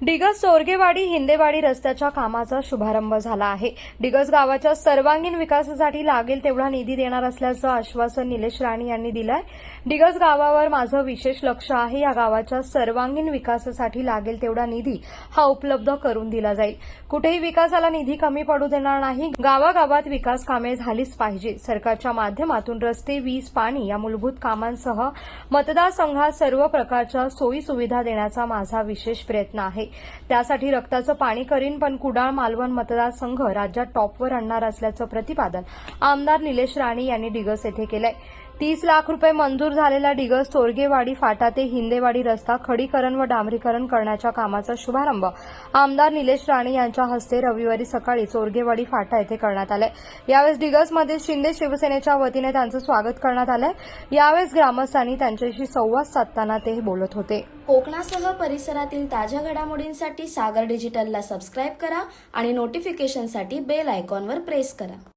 डिगज चोरगेवाडी हिंदेवाडी रस्त्याच्या कामाचा शुभारंभ झाला आहे. डिगज गावाच्या सर्वांगीण विकासासाठी लागेल तेवढा निधी देणार असल्याचं आश्वासन निलेश राणे यांनी दिलं आहे डिगज गावावर माझं विशेष लक्ष आहे. या गावाच्या सर्वांगीण विकासासाठी लागेल तेवढा निधी हा उपलब्ध करून दिला जाईल. कुठेही विकासाला निधी कमी पडू देणार नाही. गावागावात विकास कामे झालीच पाहिजे. सरकारच्या माध्यमातून रस्ते वीज पाणी या मूलभूत कामांसह मतदारसंघात सर्व प्रकारच्या सोयी सुविधा देण्याचा माझा विशेष प्रयत्न आहे. त्यासाठी रक्ताचं पाणी करीन पण कुडाळ मालवण मतदारसंघ राज्यात टॉपवर आणणार असल्याचं प्रतिपादन आमदार निलेश राणे यांनी डिगस येथे केलंय. तीस लाख रुपये मंजूर झालेला डिगस चोरगेवाडी फाटा ते हिंदेवाडी रस्ता खडीकरण व डांबरीकरण करण्याच्या कामाचा शुभारंभ आमदार निलेश राणे यांच्या हस्ते रविवारी सकाळी चोरगेवाडी फाटा येथे करण्यात आलाय यावेळेस डिगसमध्ये शिंदे शिवसेनेच्या वतीने त्यांचं स्वागत करण्यात आलंय. यावेळेस ग्रामस्थांनी त्यांच्याशी संवाद साधताना ते बोलत होते. कोकणासह परिसरातील ताज्या घडामोडींसाठी सागर डिजिटलला सबस्क्राईब करा आणि नोटिफिकेशनसाठी बेल आयकॉनवर प्रेस करा.